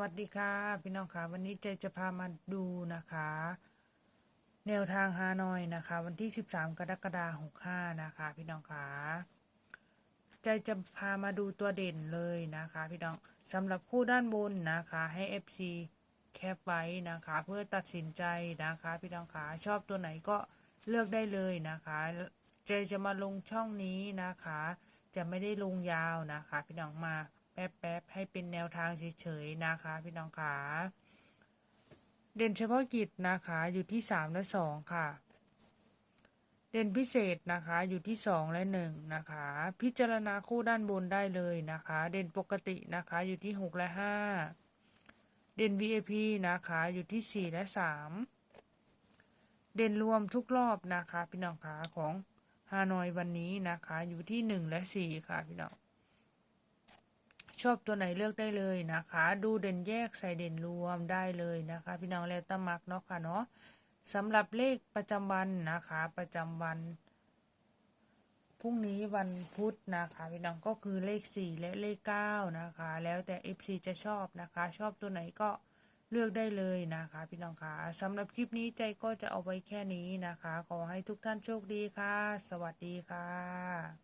วัสดีค่ะ พี่น้องค่ะวันนี้เจจะพามาดูนะคะ แนวทางฮานอยนะคะ วันที่ 13 กรกฎาคม65นะคะ พี่น้องค่ะใจจะพามาดูตัวเด่นเลยนะคะ พี่น้องสำหรับคู่ด้านบนนะคะ ให้ FC แคปไว้นะคะ เพื่อตัดสินใจนะคะ พี่น้องค่ะชอบตัวไหนก็เลือกได้เลยนะคะเจจะมาลงช่องนี้นะคะ จะไม่ได้ลงยาวนะคะ พี่น้องมา แป๊บๆให้เป็นแนวทางเฉยๆนะคะ พี่น้องค่ะเด่นเฉพาะกิจนะคะอยู่ที่สามและสองค่ะ เด่นพิเศษนะคะอยู่ที่สองและหนึ่งนะคะ พิจารณาคู่ด้านบนได้เลยนะคะ เด่นปกตินะคะอยู่ที่หกและห้าเด่น VIP นะคะอยู่ที่สี่และสามเด่นรวมทุกรอบนะคะ พี่น้องค่ะของฮานอยวันนี้นะคะ อยู่ที่หนึ่งและสี่ค่ะพี่น้อง ชอบตัวไหนเลือกได้เลยนะคะ ดูเด่นแยกใส่เด่นรวมได้เลยนะคะ พี่น้องแล้วแตมักเนาะค่ะเนาะสำหรับเลขประจำวันนะคะ ประจำวันพรุ่งนี้วันพุธนะคะพี่น้องก็คือเลขสี่และเลขเก้านะคะ แล้วแต่ FC จะชอบนะคะ ชอบตัวไหนก็เลือกได้เลยนะคะ พี่น้องค่ะสำหรับคลิปนี้ใจก็จะเอาไว้แค่นี้นะคะ ขอให้ทุกท่านโชคดีค่ะ สวัสดีค่ะ